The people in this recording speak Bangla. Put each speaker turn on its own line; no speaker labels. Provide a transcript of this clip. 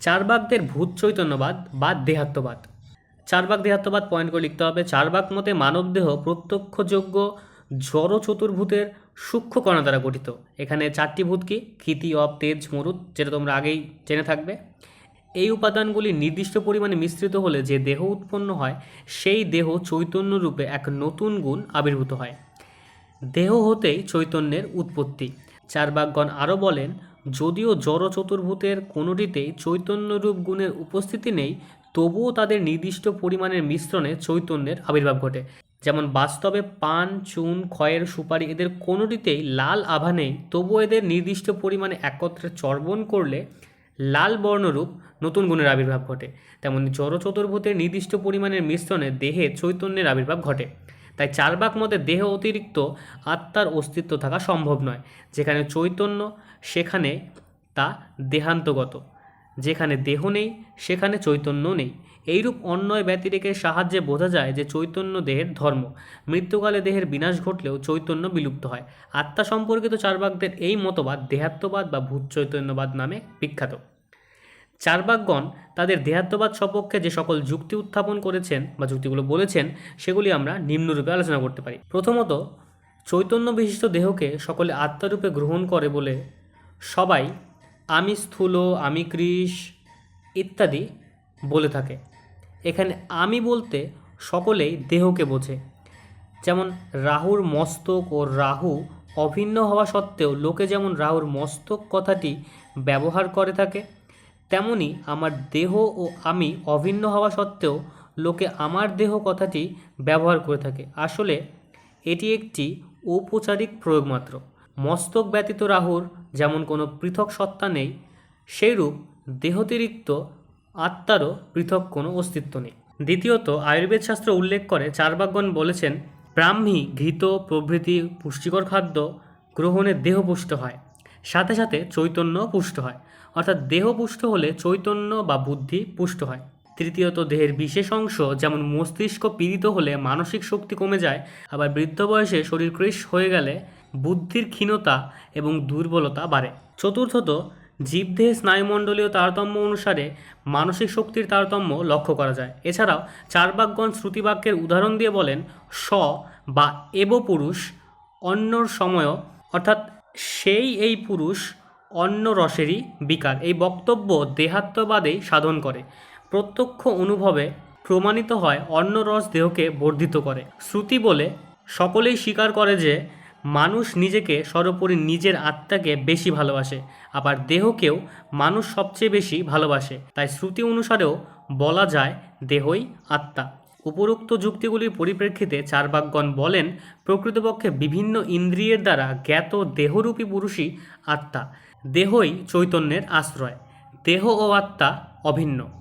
চারবাকদের ভূত চৈতন্যবাদ বা দেহাত্মবাদ। চারবাক দেহাত্মবাদ পয়েন্ট করে লিখতে হবে চারবাক মতে মানবদেহ প্রত্যক্ষযোগ্য জড় চতুর্ভূতের সূক্ষ্ম কণা দ্বারা গঠিত। এখানে চারটি ভূত কি? ক্ষিতি, অপ, তেজ মরুদ যেটা তোমরা আগেই জেনে থাকবে। এই উপাদানগুলি নির্দিষ্ট পরিমাণে মিশ্রিত হলে যে দেহ উৎপন্ন হয়, সেই দেহ চৈতন্য রূপে এক নতুন গুণ আবির্ভূত হয়। দেহ হতেই চৈতন্যের উৎপত্তি। চারবাকগণ আরও বলেন যদিও জড় চতুর্ভূতের কোনোটিতেই চৈতন্যরূপ গুণের উপস্থিতি নেই, তবুও তাদের নির্দিষ্ট পরিমাণের মিশ্রণে চৈতন্যের আবির্ভাব ঘটে। যেমন বাস্তবে পান, চুন, খয়ের সুপারি এদের কোনোটিতেই লাল আভা নেই, তবুও এদের নির্দিষ্ট পরিমাণে একত্রে চর্বণ করলে লাল বর্ণরূপ নতুন গুণের আবির্ভাব ঘটে। তেমন জড় চতুর্ভূতের নির্দিষ্ট পরিমাণের মিশ্রণে দেহে চৈতন্যের আবির্ভাব ঘটে। তাই চারবাক মতে দেহ অতিরিক্ত আত্মার অস্তিত্ব থাকা সম্ভব নয়। যেখানে চৈতন্য, সেখানে তা দেহান্তগত। যেখানে দেহ নেই, সেখানে চৈতন্য নেই। এইরূপ অন্যয় ব্যতিরেকের সাহায্যে বোঝা যায় যে চৈতন্য দেহের ধর্ম। মৃত্যুকালে দেহের বিনাশ ঘটলেও চৈতন্য বিলুপ্ত হয়। আত্মা সম্পর্কিত চারবাকদের এই মতবাদ দেহাত্মবাদ বা ভূত চৈতন্যবাদ নামে বিখ্যাত। চারবাকগণ তাদের দেহাত্মবাদ সপক্ষে যে সকল যুক্তি উত্থাপন করেছেন বা যুক্তিগুলো বলেছেন, সেগুলি আমরা নিম্নরূপে আলোচনা করতে পারি। প্রথমত চৈতন্য বিশিষ্ট দেহকে সকলে আত্মারূপে গ্রহণ করে বলে সবাই আমি স্থূল, আমি কৃষ ইত্যাদি বলে থাকে। এখানে আমি বলতে সকলেই দেহকে বোঝে। যেমন রাহুর মস্তক ও রাহু অভিন্ন হওয়া সত্ত্বেও লোকে যেমন রাহুর মস্তক কথাটি ব্যবহার করে থাকে তেমনি আমার দেহ ও আমি অভিন্ন হওয়া সত্ত্বেও লোকে আমার দেহ কথাটি ব্যবহার করে থাকে। আসলে এটি একটি ঔপচারিক প্রয়োগ মাত্র। মস্তক ব্যতীত রাহুর যেমন কোনো পৃথক সত্তা নেই, সেইরূপ দেহতিরিক্ত আত্মারও পৃথক কোনো অস্তিত্ব নেই। দ্বিতীয়ত আয়ুর্বেদ শাস্ত্র উল্লেখ করে চারবাকগণ বলেছেন, ব্রাহ্মী ঘৃত, প্রভৃতি পুষ্টিকর খাদ্য গ্রহণে দেহ পুষ্ট হয়। সাথে সাথে চৈতন্য পুষ্ট হয়। অর্থাৎ দেহ পুষ্ট হলে চৈতন্য বা বুদ্ধি পুষ্ট হয়। তৃতীয়ত, দেহের বিশেষ অংশ যেমন মস্তিষ্ক পীড়িত হলে মানসিক শক্তি কমে যায়, আবার বৃদ্ধ বয়সে শরীর কৃশ হয়ে গেলে বুদ্ধির ক্ষীণতা এবং দুর্বলতা বাড়ে। চতুর্থত, জীবদেহে স্নায়ুমণ্ডলীয় তারতম্য অনুসারে মানসিক শক্তির তারতম্য লক্ষ্য করা যায়। এছাড়াও চারবাকগণ শ্রুতিবাক্যের উদাহরণ দিয়ে বলেন, স বা এব পুরুষ অন্যর সময়ও অর্থাৎ সেই এই পুরুষ অন্য রসেরই বিকার। এই বক্তব্য দেহাত্মবাদেই সাধন করে। প্রত্যক্ষ অনুভবে প্রমাণিত হয় অন্য রস দেহকে বর্ধিত করে। শ্রুতি বলে, সকলেই স্বীকার করে যে মানুষ নিজেকে সর্বোপরি নিজের আত্মাকে বেশি ভালোবাসে, আবার দেহকেও মানুষ সবচেয়ে বেশি ভালোবাসে। তাই শ্রুতি অনুসারেও বলা যায় দেহই আত্মা। উপরোক্ত যুক্তিগুলির পরিপ্রেক্ষিতে চারবাকগণ বলেন, প্রকৃতপক্ষে বিভিন্ন ইন্দ্রিয়ের দ্বারা জ্ঞাত দেহরূপী পুরুষই আত্মা, দেহই চৈতন্যের আশ্রয়, দেহ ও আত্মা অভিন্ন।